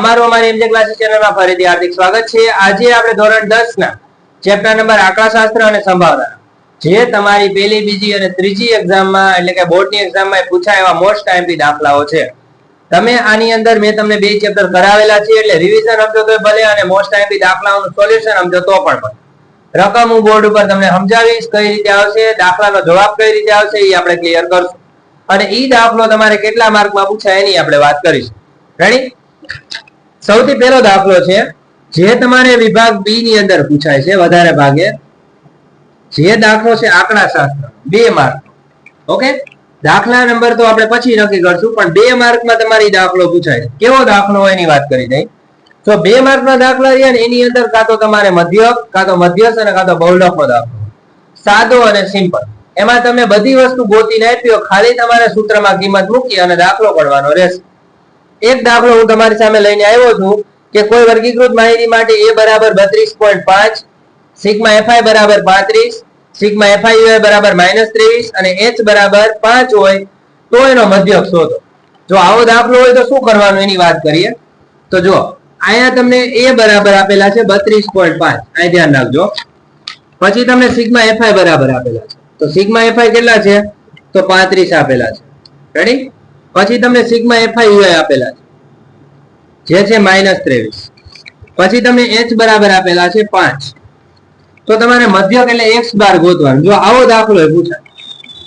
અમારું અમારી એમજે ક્લાસીસ ચેનલમાં ફરીથી હાર્દિક સ્વાગત છે. આજે આપણે ધોરણ 10 ના ચેપ્ટર નંબર આંકડાશાસ્ત્ર અને સંભાવના. જે તમારી પહેલી, બીજી અને ત્રીજી એક્ઝામમાં એટલે કે બોર્ડની એક્ઝામમાં પૂછાય એવા મોસ્ટ ટાઈમથી દાખલાઓ છે. તમે આની અંદર મેં તમને બે ચેપ્ટર કરાવેલા છે એટલે રિવિઝન સમજો તો ભલે અને મોસ્ટ ટાઈમથી દાખલાઓનું સોલ્યુશન સમજો તો પણ ભલે. રકમ હું બોર્ડ ઉપર તમને સમજાવીશ કઈ રીતે આવશે, દાખલાનો જવાબ કઈ રીતે આવશે એ આપણે ક્લિયર કરશું. અને ઈ દાખલો તમારે કેટલા માર્કમાં પૂછાય એની આપણે વાત કરીશું. રેડી સૌથી પહેલો દાખલો છે, જે તમારે વિભાગ બી ની અંદર પૂછાય છે, વધારે ભાગે. જે દાખલો છે આંકડા શાસ્ત્ર બે માર્ક ઓકે? દાખલા નંબર તો આપણે પછી નક્કી કરશું, પણ બે માર્કમાં તમારી દાખલો પૂછાય કેવો દાખલો હોય એની વાત કરી દઈ તો બે માર્કના દાખલા રહ્યા ને એની અંદર કાં તો તમારે મધ્યક, કાં તો મધ્યસ અને કાં તો બહુલકનો દાખલો. સાદો અને સિમ્પલ. એમાં તમે બધી વસ્તુ ગોતીને આપ્યો, ખાલી તમારે સૂત્રમાં કિંમત મૂકી અને દાખલો પડવાનો રહેશે. એક દાખલો હું તમારી સામે લઈને આવ્યો છું કે કોઈ વર્ગીકૃત માહિતી માટે એ બરાબર બત્રીસ પોઈન્ટ પાંચ, સિગ્મા એફઆઈ બરાબર પાંત્રીસ, સિગ્મા એફઆઈ બરાબર માઇનસ ત્રેવીસ અને એચ બરાબર પાંચ હોય તો એનો મધ્યક શોધો. જો આવો દાખલો હોય તો શું કરવાનું એની વાત કરીએ? તો જો અહીંયા તમને એ બરાબર આપેલા છે બત્રીસ પોઈન્ટ પાંચ. અહીં ધ્યાન રાખજો. પછી તમને સિગ્મા એફઆઈ બરાબર આપેલા છે. તો સિગ્મા એફઆઈ કેટલા છે? તો પાંત્રીસ આપેલા છે. રેડી પછી તમને સિગ્મા એફઆઈ આપેલા છે. જે છે માઇનસ ત્રેવીસ. પછી તમને એચ બરાબર આપેલા છે પાંચ. તો તમારે મધ્યક એટલે એક્સ બાર ગોતવાનું. જો આવો દાખલો પૂછાય.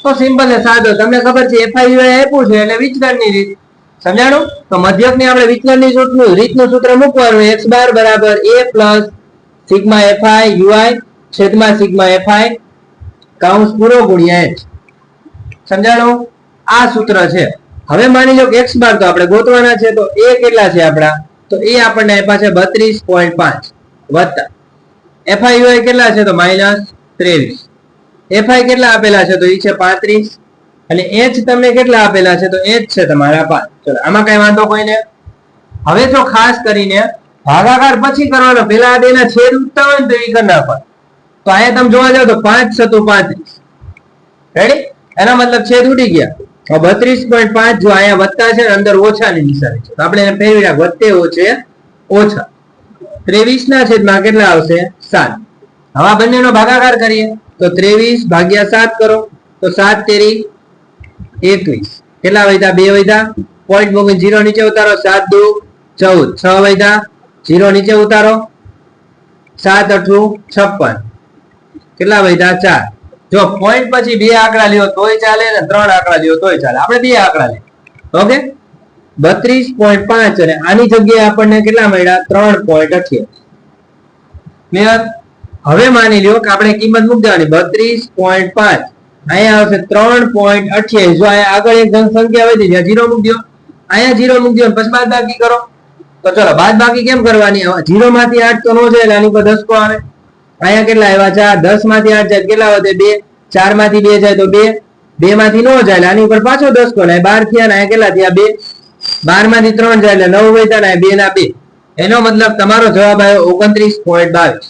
તો સિમ્પલ ને સાદો. તમને ખબર છે એફઆઈ યુઆઈ આપ્યું છે એટલે વિચલનની રીત. સમજાણું? તો મધ્યક ને આપણે વિચલનની સૂત્રનું રીતનું સૂત્ર મૂકવાનું. એક્સ બાર બરાબર a plus sigma f i u i છેદમાં સિગ્મા એફઆઈ કાઉન્સ પૂરો ગુણ્યા એચ સમજાણું? આ સૂત્ર છે. હવે માની લો એક્સ બાર તો આપણે ગોતવાના છે, તો એ કેટલા છે આપણા? તો એ આપણને આપ્યા છે બત્રીસ પોઈન્ટ પાંચ વત્તા. એફઆઈ યુઆઈ કેટલા છે? તો માઇનસ ત્રેવીસ. એફઆઈ કેટલા આપેલા છે? તો એ છે પાંત્રીસ. અને એચ તમને કેટલા આપેલા છે? તો એચ છે તમારા પાંચ. ચલો, આમાં કઈ વાંધો કોઈને હવે જો ખાસ કરીને ભાગાકાર પછી કરવાનો, પેલા બેના છેદ ઉઠતા હોય ને તો એ કરી નાખવા તો અહીંયા તમે જોવા જાવ તો પાંચ છતું પાંત્રીસ. રેડી એના મતલબ છેદ ઉડી ગયા. બત્રીસ પોઈન્ટ પાંચ જો અહીંયા વધતા છે અંદર ઓછાની નિશાની તો આપણે એને ફેરવી વધતે ઓછે, ઓછા. ત્રેવીસ ના કેટલા આવશે? સાત. હવે બંનેનો ભાગાકાર કરીએ. તો ત્રેવીસ ભાગ્યા સાત કરો. તો સાત તેરી એકવીસ. કેટલા વૈધા બે વૈધા પોઈન્ટ મૂકી જીરો નીચે ઉતારો. સાત દુ ચૌદ. છ વૈધા જીરો નીચે ઉતારો. સાત અઠું છપ્પન. કેટલા વૈધા ચાર. જો પોઈન્ટ પછી બે આંકડા લ્યો તોય ચાલે ને ત્રણ આંકડા લ્યો તોય ચાલે. આપણે બે આંકડા લઈએ ઓકે? બત્રીસ પોઈન્ટ પાંચ અને આની જગ્યાએ આપણને કેટલા મળ્યા? ત્રણ પોઈન્ટ અઠ્યાસી હવે માની લ્યો કે આપણે કિંમત મૂકી દેવાની. બત્રીસ પોઈન્ટ પાંચ. અહીંયા આવશે ત્રણ પોઈન્ટ અઠ્યાવીસ. જો અહીંયા આગળ એક ધન સંખ્યા વધી જ્યાં જીરો મૂકી દો. અહીંયા જીરો મૂકી દો પછી બાદ બાકી કરો. તો ચલો, બાદ બાકી કેમ કરવાની? જીરો માંથી આઠ તો નો જાય આની પર દસકો આવે. અહીંયા કેટલા આવ્યા? ચાર. દસમાંથી આઠ જાય કેટલા વધે? બે. ચારમાંથી બે જાય તો બે. બે માંથી નો જાય આની ઉપર પાછો દસકો ને બાર થયા ને કેટલા થયા? બે. બારમાંથી ત્રણ જાય એટલે નવ વધ્યા ને બે ના બે. એનો મતલબ તમારો જવાબ આવ્યો ઓગણત્રીસ પોઈન્ટ બાવીસ.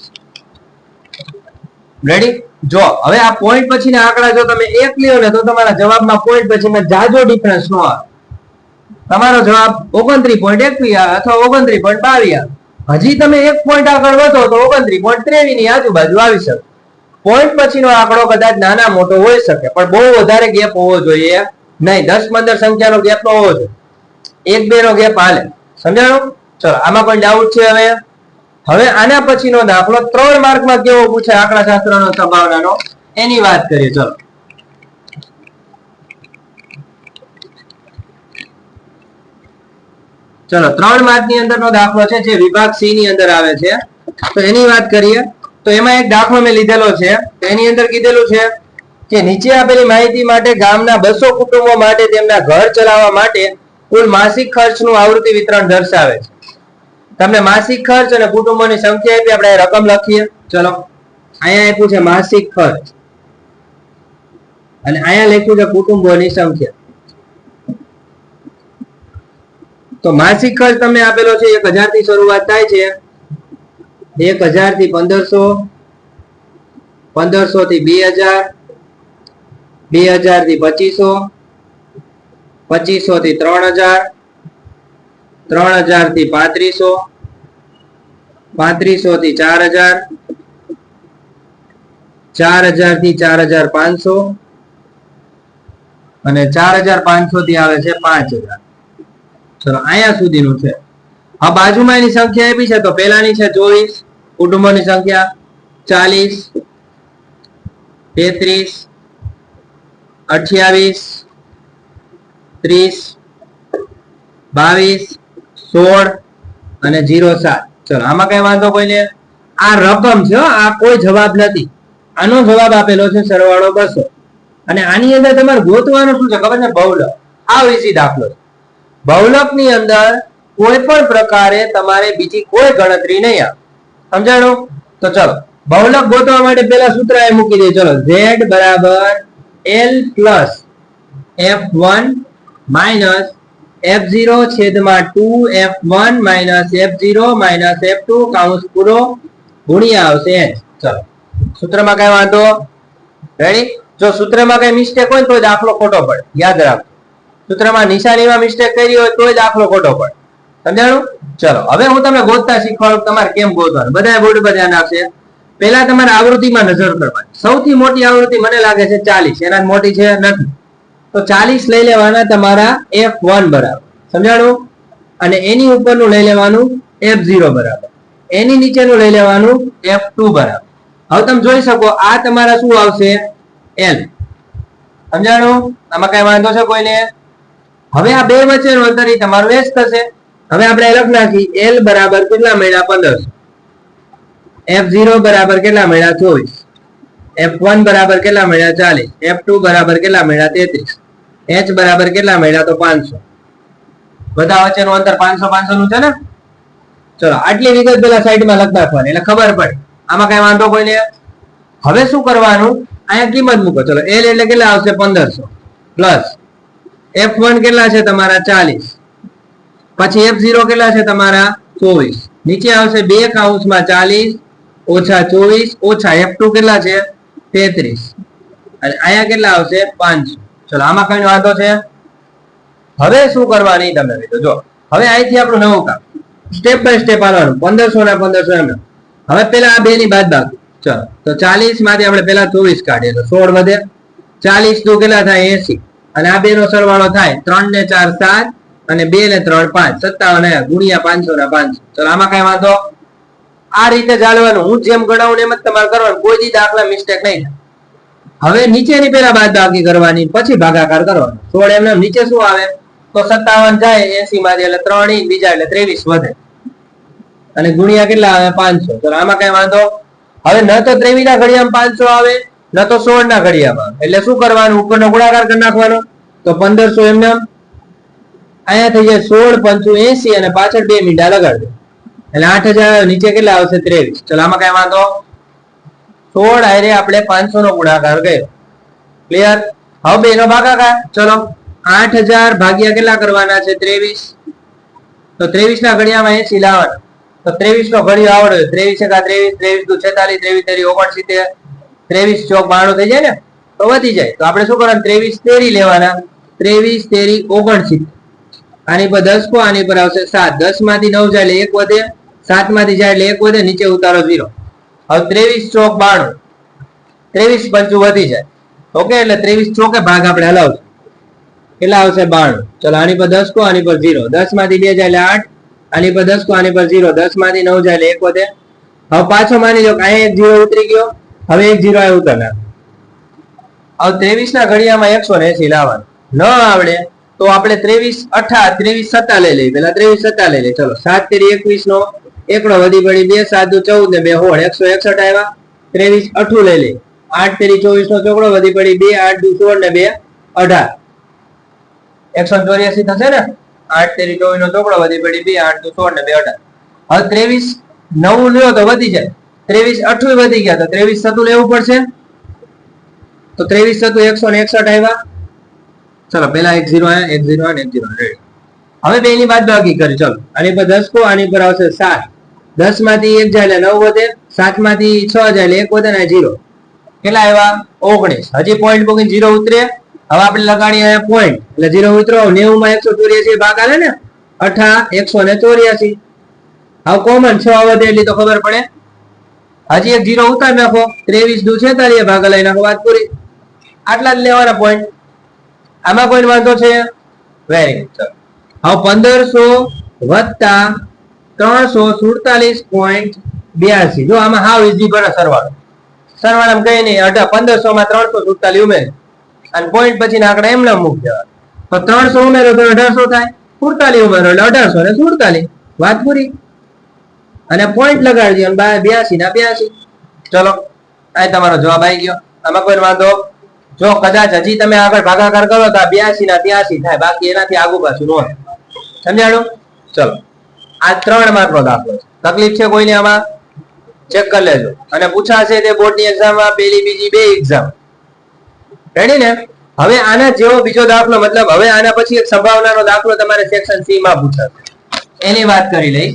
રેડી જો, હવે આ પોઈન્ટ પછીના આંકડા જો તમે એક લ્યો ને તો તમારા જવાબમાં પોઈન્ટ પછીમાં જાજો ડિફરન્સ નો આવે. તમારો જવાબ ઓગણત્રીસ પોઈન્ટ એકવીસ અથવા ઓગણત્રીસ પોઈન્ટ બાવીસ આવે. હજી તમે એક પોઈન્ટ આગળ વધો તો ઓગણત્રીસ પોઈન્ટ ત્રેવીસની આજુબાજુ આવી શકે. પોઈન્ટ પછીનો આંકડો કદાચ નાના મોટો હોઈ શકે, પણ બહુ વધારે ગેપ હોવો જોઈએ. નહીં, દસ પંદર સંખ્યાનો ગેપ નો હોવો જોઈએ. એક બે નો ગેપ હાલે. સમજાણું? ચલો, આમાં પણ ડાઉટ છે હવે? હવે આના પછીનો દાખલો ત્રણ માર્કમાં કેવો પૂછે? આંકડા શાસ્ત્રનો સંભાવનાનો. એની વાત કરીએ, ચલો. ચલો, ત્રણ માર્કની અંદરનો દાખલો છે, જે વિભાગ સી ની અંદર આવે છે. તો એની વાત કરીએ, તો એમાં એક દાખલો મેં લીધેલો છે. એની અંદર કીધેલું છે કે નીચે આપેલી માહિતી માટે ગામના બસો કુટુંબો માટે તેમના ઘર ચલાવવા માટે કુલ માસિક ખર્ચનું આવૃત્તિ વિતરણ દર્શાવે છે. તમને માસિક ખર્ચ અને કુટુંબોની સંખ્યા આપી આપણે રકમ લખીએ. ચલો, અહીંયા આપ્યું છે માસિક ખર્ચ. અને અહીંયા લખ્યું છે કુટુંબોની સંખ્યા. તો માસિક ખર્ચ તમને આપેલો છે એક હજારથી શરૂઆત થાય છે. એક હજારથી પંદરસો પંદરસો થી બે હજાર બે હજારથી પચીસો પચીસો થી ત્રણ હજાર ત્રણ હજારથી પાંત્રીસો પાંત્રીસો થી ચાર હજાર ચાર હજારથી ચાર હજાર પાંચસો અને ચાર હજાર પાંચસો થી આવે છે પાંચ હજાર. અહીંયા સુધીનું છે. આ બાજુમાં એની સંખ્યા આપી છે તો પહેલાની છે ચોવીસ, કુટુંબોની સંખ્યા ચાલીસ, તેત્રીસ, અઠ્યાવીસ, ત્રીસ, બાવીસ, સોળ અને જીરો સાત. ચલો, આમાં કઈ વાંધો કોઈને? આ રકમ છે આ કોઈ જવાબ નથી. આનો જવાબ આપેલો છે સરવાળો બસો. અને આની અંદર તમારે ગોતવાનું શું છે ખબર છે? બહુ લો આ ઈઝી દાખલો છે. બહુલકની અંદર કોઈ પણ પ્રકારે તમારે બીજી કોઈ ગણતરી નહીં આવે. સમજાણું? તો ચલો, બહુલક ગોતવા માટે પેલા સૂત્ર એ મૂકી દે ચલો, z બરાબર l plus f one minus f zero છેદમાં two f one minus f zero minus f two કાઉન્સ પૂરો ગુણ્યા આવશે h. ચલો, સૂત્રમાં કઈ વાંધો? રેડી જો સૂત્રમાં કઈ મિસ્ટેક હોય તો દાખલો ખોટો પડે. યાદ રાખો. સૂત્રમાં નિશાનીમાં મિસ્ટેક કરી હોય તો દાખલો ખોટો પડે. સમજાણું? ચલો, હવે હું તમને ગોતતા શીખવાડું તમારે કેમ ગોતવાનું. બધા બોર્ડ પર ધ્યાન આપશે. પહેલા તમારે આવૃત્તિમાં નજર કરવાની. સૌથી મોટી આવૃત્તિ મને લાગે છે ચાલીસ. એના મોટી છે નથી. તો ચાલીસ લઈ લેવાના તમારા એફ વન બરાબર. સમજાણું? અને એની ઉપરનું લઈ લેવાનું એફ ઝીરો બરાબર. એની નીચેનું લઈ લેવાનું એફ ટુ બરાબર. હવે તમે જોઈ શકો, આ તમારા શું આવશે? એલ. સમજાણું? આમાં કઈ વાંધો છે કોઈને? હવે આ બે વચ્ચેનું અંતર એ તમારું એસ થશે. હવે આપણે લખ નાખી એલ બરાબર કેટલા મળ્યા? પંદરસો એફ ઝીરો બરાબર કેટલા મળ્યા? ચોવીસ. એફ વન બરાબર કેટલા મળ્યા? ચાલીસ. એફ ટુ બરાબર કેટલા મળ્યા? તેત્રીસ. એચ બરાબર કેટલા મળ્યા? તો પાંચસો. બધા વચ્ચેનું અંતર પાંચસો પાંચસો નું છે ને? ચલો, આટલી વિગત પેલા સાઈડમાં લખ નાખવાની, એટલે ખબર પડે. આમાં કઈ વાંધો કોઈ નહીં. હવે શું કરવાનું? અહીંયા કિંમત મૂકો. ચલો એલ એટલે કેટલા આવશે? પંદરસો. પ્લસ એફ વન કેટલા છે તમારા ચાલીસ? પછી એફ ઝીરો કેટલા છે તમારા ચોવીસ? નીચે આવશે બે કાઉન્સમાં ચાલીસ, ઓછા ચોવીસ, ઓછા એફ ટુ કેટલા છે? તેત્રીસ. અને અહીંયા કેટલા આવશે? પાંચસો. ચલો, આમાં કઈ વાંધો છે? હવે શું કરવાની તમે મિત્રો? જો, હવે અહીંથી આપણું નવું કામ. સ્ટેપ બાય સ્ટેપ આવવાનું પંદરસો ને પંદરસો એમ હવે પેલા આ બે ની બાદ બાકી. ચલો, તો ચાલીસમાંથી આપણે પેલા ચોવીસ કાઢીએ. તો સોળ વધે. ચાલીસ દુ કેટલા થાય? એસી. અને આ બે નો સરવાળો થાય ત્રણ ને ચાર સાત અને બે ને ત્રણ પાંચ. સત્તાવન ગુણ્યા પાંચસો ના પાંચસો ચલો, આમાં કઈ વાંધો? આ રીતે ચાલવાનું. હું જેમ ગણાવું એમ જ તમારે કરવાનું. કોઈ દી દાખલા મિસ્ટેક નહીં હવે નીચેની પેલા બાદ બાકી કરવાની, પછી ભાગાકાર કરવાનો. સોળ એમને નીચે શું આવે? તો સત્તાવન જાય, એસી માંથી એટલે ત્રણ ઈ બીજા એટલે ત્રેવીસ વધે. અને ગુણ્યા કેટલા આવે? પાંચસો. ચલો, આમાં કઈ વાંધો? હવે ન તો ત્રેવીસ ના ઘડિયામાં પાંચસો આવે. ન તો સોળ ના ઘડિયામાં. એટલે શું કરવાનું? ઉપરનો ગુણાકાર કરી નાખવાનો? તો પંદરસો એમ અહીંયા થઈ જાય સોળ પંચુ એસી અને પાછળ બે મીંડા લગાડજો. એટલે આઠ હજાર નીચે કેટલા આવશે? ત્રેવીસ. ચલો, આમાં કઈ વાંધો? સોળ આયરે આપણે પાંચસો નો ગુણાકાર કર્યો. ક્લિયર હવે નો ભાગાકાર ચલો, આઠ હજાર ભાગ્યા કેટલા કરવાના છે? ત્રેવીસ. તો ત્રેવીસ ના ઘડિયામાં એસી લાવવાના. તો ત્રેવીસ નો ઘડિયો આવડે ત્રેવીસ એકા ત્રેવીસ ત્રેવીસ દુ છેતાલીસ ત્રેવીસ તેરી ઓગણસિત્તેર. ત્રેવીસ ચોક બાણું થઈ જાય ને, તો વધી જાય. તો આપણે શું કરવાનું? ત્રેવીસ તેરી લેવાના. ત્રેવીસ તેરી ઓગણસિત્તેર. આની પર દસ કો, આની પર આવશે સાત. દસમાંથી નવ જાય એટલે એક વધે. સાતમાંથી જાય એટલે એક વધે, નીચે ઉતારો ઝીરો. હવે ત્રેવીસ ચોક બાણું. ત્રેવીસ પંચું વધી જાય. ઓકે, એટલે ત્રેવીસ ચોકે ભાગ આપણે હલાવશું. કેટલા આવશે? બાણું. ચલો, આની પર દસ કો, આની પર ઝીરો. દસમાંથી બે જાય એટલે આઠ. આની પર દસ કો, આની પર ઝીરો. દસમાંથી નવ જાય એટલે એક વધે. હવે પાછો માની લો કે અહીંયા એક ઝીરો ઉતરી ગયો. હવે એક જીરો આવ્યું તને. હવે ત્રેવીસ ના ઘડિયામાં એકસો ને એસી લાવવાનું. ન આવડે તો આપણે ત્રેવીસ અઠા, ત્રેવીસ સત્તા લઈ લઈએ. પેલા ત્રેવીસ સત્તા લઈ લઈએ. ચલો, સાત તેરી એકવીસ નો એકડો વધી પડી બે, સાત ચૌદ ને બે હોળ એકસો એકસઠ આવ્યા. ત્રેવીસ અઠું લઈ લઈએ. આઠ તેરી ચોવીસ નો ચોકડો વધી પડી બે, આઠ દુ સોળ ને બે, અઢાર. એકસો ચોર્યાસી થશે ને? આઠ તેરી ચોવીસ નો ચોકડો વધી પડી બે, આઠ દુ સોળ ને બે, અઢાર. હવે ત્રેવીસ નવું લ્યો તો વધી જાય. ત્રેવીસ અઠવી વધી ગયા તો ત્રેવીસ સતું લેવું પડશે. તો ત્રેવીસ સતું એકસો ને એકસઠ આવ્યા. ચલો પેલા એક ઝીરો એક ઝીરો એક ઝીરો હવે બે ની બાદ બાકી કરી, ચલો. આની પર દસ કો, આની પર આવશે સાત. દસમાંથી એક જાય એટલે નવ વધે. સાતમાંથી છ જાય એટલે એક વધે ને ઝીરો. કેટલા આવ્યા? ઓગણીસ. હજી પોઈન્ટ મૂકીને ઝીરો ઉતરે. હવે આપણે લગાડીએ પોઈન્ટ એટલે ઝીરો ઉતરો નેવું માં એકસો ચોર્યાસી ભાગ આવે ને. અઠા, એકસો ને ચોર્યાસી. હવે કોમન છ વધે એટલી તો ખબર પડે. હજી એક જીરો ઉતાર નાખો. ત્રેવીસ દુ છેતાલીસ ભાગ લઈ નાખો. વાત પૂરી. આટલા જ લેવાના પોઈન્ટ આમાં કોઈ વાંધો છે? વેરી ગુડ ચલો. હવે પંદરસો વત્તા ત્રણસો સુડતાલીસ પોઈન્ટ બ્યાસી. જો આમાં હાવ ઇઝી પડે સરવાળો. સરવાળામાં કઈ નહીં. અઢાર પંદરસો માં ત્રણસો સુડતાલીસ ઉમેર. અને પોઈન્ટ પછી આંકડા એમને મૂક દેવા તો ત્રણસો ઉમેરો તો અઢારસો થાય. સુડતાલીસ ઉમેરો એટલે અઢારસો ને સુડતાલીસ. વાત પૂરી. અને પોઈન્ટ લગાડજો અને બાય બ્યાસી ના બ્યાસી. ચલો, આ તમારો જવાબ આવી ગયો. આમાં કોઈ વાંધો? જો કદાચ હજી તમે આગળ ભાગાકાર કરો તો બ્યાસી ના ત્યાસી થાય. બાકી એનાથી આગુ પાછું નો. સમજાણું? ચલો. આ ત્રણ માર્ક નો દાખલો છે. તકલીફ છે કોઈને આમાં? ચેક કરી લેજો. અને પૂછાશે તે બોર્ડની એક્ઝામમાં પેલી બીજી બે એક્ઝામ રેડી ને? હવે આના જેવો બીજો દાખલો, મતલબ હવે આના પછી એક સંભાવનાનો દાખલો તમારે સેક્શન સી માં પૂછાશે. એની વાત કરી લઈ.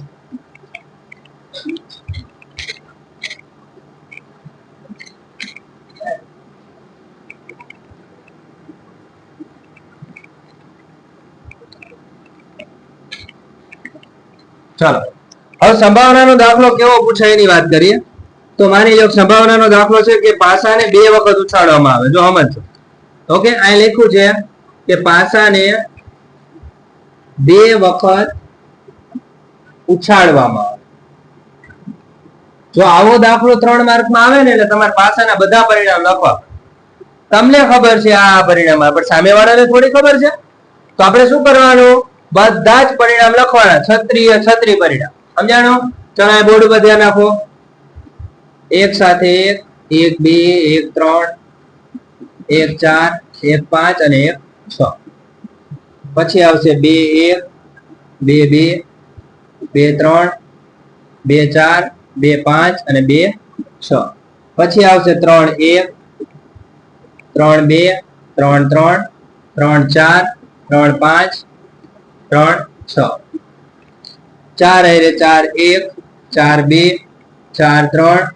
ચાલો. હવે સંભાવનાનો દાખલો કેવો પૂછાય એની વાત કરીએ. તો માની લો સંભાવનાનો દાખલો છે કે પાસાને બે વખત ઉછાળવામાં આવે. જો સમજો ઓકે, અહીં લખ્યું છે કે પાસાને બે વખત ઉછાળવામાં આવે. જો આવો દાખલો ત્રણ માર્કમાં આવે ને એટલે તમારે પાસાના બધા પરિણામ લખવા તમને ખબર છે આ પરિણામ પણ સામેવાળાને થોડી ખબર છે? તો આપણે શું કરવાનું? બધા જ પરિણામ લખવાના. છત્રીય, છત્રી પરિણામ. સમજાણો? ચલો આ બોર્ડ ઉપર ધ્યાન રાખો એક સાથે એક એક, બે, એક, ત્રણ, એક, ચાર, એક, પાંચ અને એક, છ. પછી આવશે બે, એક, બે બે બે, ત્રણ, બે, ચાર, બે, પાંચ અને બે, છ. પછી આવશે ત્રણ, એક, ત્રણ, બે, ત્રણ ત્રણ ત્રણ, ચાર, ત્રણ, પાંચ ત્રણ, છ. ચાર અરે ચાર એક, ચાર બે, ચાર ત્રણ,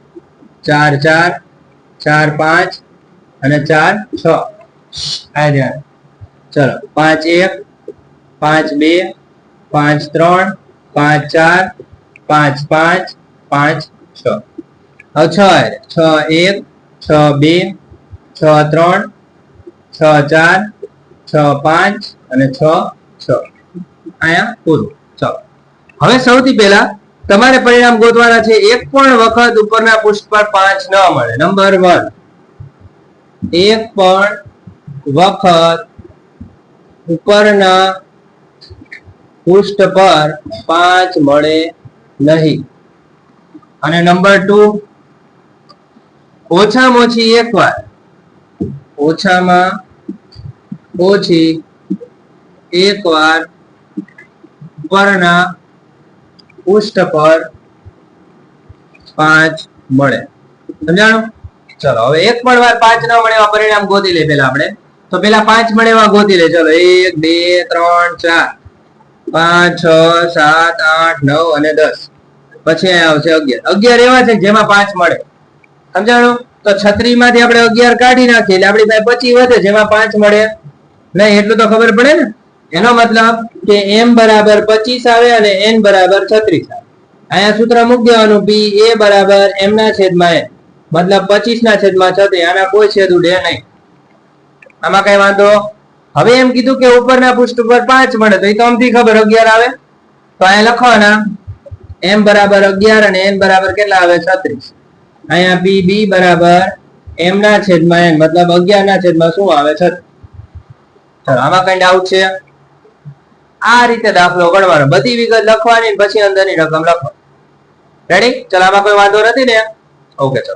ચાર ચાર ચાર પાંચ અને ચાર છ. આ ધ્યાન ચલો, પાંચ એક, પાંચ બે, પાંચ ત્રણ, પાંચ ચાર, પાંચ પાંચ પાંચ છ. હવે છ અરે છ એક, છ બે, છ ત્રણ, છ ચાર, છ પાંચ અને છ છ. હવે સૌથી પહેલા તમારે પરિણામ ગોતવાના છે એક પણ વખત ઉપરના પૃષ્ઠ પર પાંચ ન મળે. નંબર વન એક પણ વખત ઉપરના પૃષ્ઠ પર પાંચ મળે નહીં. અને નંબર ટુ ઓછામાં ઓછી એક વાર. ઓછામાં ઓછી એક વાર ઉપરના પૃષ્ઠ પર પાંચ મળે. સમજાણું? ચલો, હવે એક પણ વાર પાંચ ન મળે એવા પરિણામ ગોતી લે પેલા આપણે. તો પેલા પાંચ મળે એવા ગોતી લે ચલો, એક, બે, ત્રણ, ચાર. પાંચ, છ, સાત, આઠ, નવ અને દસ. પછી આવશે અગિયાર. અગિયાર એવા છે જેમાં પાંચ મળે. સમજાણું? તો છત્રી માંથી આપણે અગિયાર કાઢી નાખીએ એટલે આપણી પાસે પચી વધે. જેમાં પાંચ મળે. નહીં, એટલું તો ખબર પડે ને? એનો મતલબ કે એમ બરાબર પચીસ આવે અને એન બરાબર છત્રીસ આવે. અહીંયા સૂત્ર મૂકી દેવાનું પી એ બરાબર m ના છેદમાં એન મતલબ પચીસ ના છેદમાં છત્રીસ, આના કોઈ છેદ ઉડે નહીં. આમાં કઈ વાંધો? હવે એમ કીધું કે ઉપરના પૃષ્ઠ ઉપર પાંચ મળે, તો એ તો અમથી ખબર, અગિયાર આવે? તો અહીંયા લખવાના એમ બરાબર અગિયાર અને એન બરાબર કેટલા આવે? છત્રીસ. અહીંયા પી બી બરાબર એમ ના છેદમાં એન મતલબ અગિયાર ના છેદમાં શું આવે? છત્રીસ. આમાં કઈ ડાઉટ છે? આ રીતે દાખલો ગણવાનો. બધી વિગત લખવાની પછી અંદરની રકમ લખો રેડી ચલો, આમાં કોઈ વાંધો નથી ને? ઓકે ચલો.